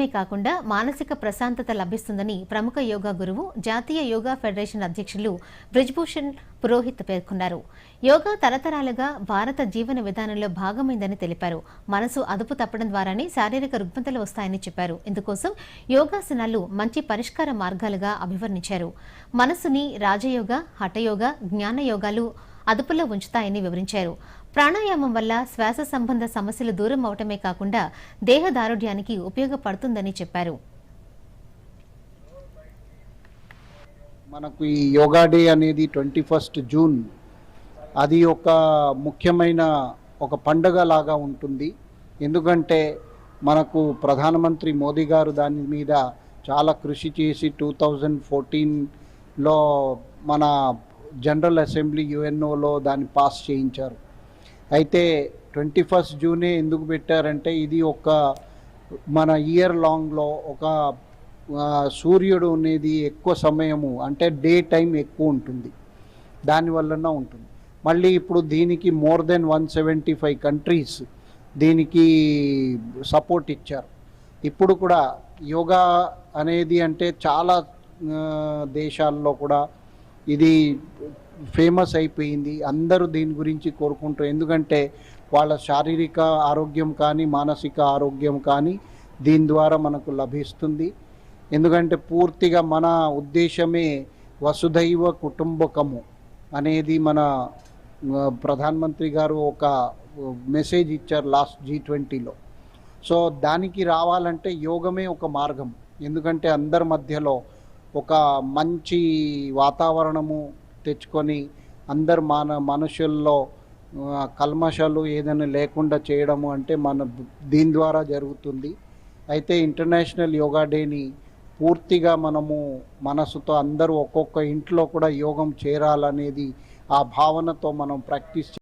ఆరోగ్యమే కాకుండా మానసిక ప్రశాంతత లభిస్తుందని ప్రముఖ యోగా గురువు జాతీయ యోగా ఫెడరేషన్ అధ్యక్షులు బ్రిజ్భూషణ్ పురోహిత్ పేర్కొన్నారు. యోగా తరతరాలుగా భారత జీవన విధానంలో భాగమైందని తెలిపారు. మనసు అదుపు తప్పడం ద్వారానే శారీరక రుగ్మతలు వస్తాయని చెప్పారు. ఇందుకోసం యోగాసనాలు మంచి పరిష్కార మార్గాలుగా అభివర్ణించారు. మనసుని రాజయోగ హఠయోగ జ్ఞాన యోగాలు అదుపులో ఉంచుతాయని వివరించారు. ప్రాణాయామం వల్ల శ్వాస సంబంధ సమస్యలు దూరం అవటమే కాకుండా దేహదారుఢ్యానికి ఉపయోగపడుతుందని చెప్పారు. మనకు ఈ యోగా డే అనేది ట్వంటీ ఫస్ట్ జూన్. అది ఒక ముఖ్యమైన ఒక పండుగ లాగా ఉంటుంది. ఎందుకంటే మనకు ప్రధానమంత్రి మోదీ గారు దాని మీద చాలా కృషి చేసి టూ థౌజండ్ ఫోర్టీన్లో మన జనరల్ అసెంబ్లీ యుఎన్ఓలో దాన్ని పాస్ చేయించారు. అయితే ట్వంటీ ఫస్ట్ జూనే ఎందుకు పెట్టారంటే ఇది ఒక మన ఇయర్ లాంగ్లో ఒక సూర్యుడు అనేది ఎక్కువ సమయము అంటే డే టైం ఎక్కువ ఉంటుంది. దానివల్లన ఉంటుంది. మళ్ళీ ఇప్పుడు దీనికి more than one seventy five countries దీనికి సపోర్ట్ ఇచ్చారు. ఇప్పుడు కూడా యోగా అనేది అంటే చాలా దేశాల్లో కూడా ఇది ఫేమస్ అయిపోయింది. అందరూ దీని గురించి కోరుకుంటారు. ఎందుకంటే వాళ్ళ శారీరక ఆరోగ్యం కానీ మానసిక ఆరోగ్యం కానీ దీని ద్వారా మనకు లభిస్తుంది. ఎందుకంటే పూర్తిగా మన ఉద్దేశమే వసుధైవ కుటుంబకము అనేది మన ప్రధానమంత్రి గారు ఒక మెసేజ్ ఇచ్చారు లాస్ట్ జీ ట్వంటీలో. సో దానికి రావాలంటే యోగమే ఒక మార్గం. ఎందుకంటే అందరి మధ్యలో ఒక మంచి వాతావరణము తెచ్చుకొని అందరు మన మనుషుల్లో కల్మషాలు ఏదైనా లేకుండా చేయడము అంటే మన దీని ద్వారా జరుగుతుంది. అయితే ఇంటర్నేషనల్ యోగా డేని పూర్తిగా మనము మనసుతో అందరూ ఒక్కొక్క ఇంట్లో కూడా యోగం చేరాలనేది ఆ భావనతో మనం ప్రాక్టీస్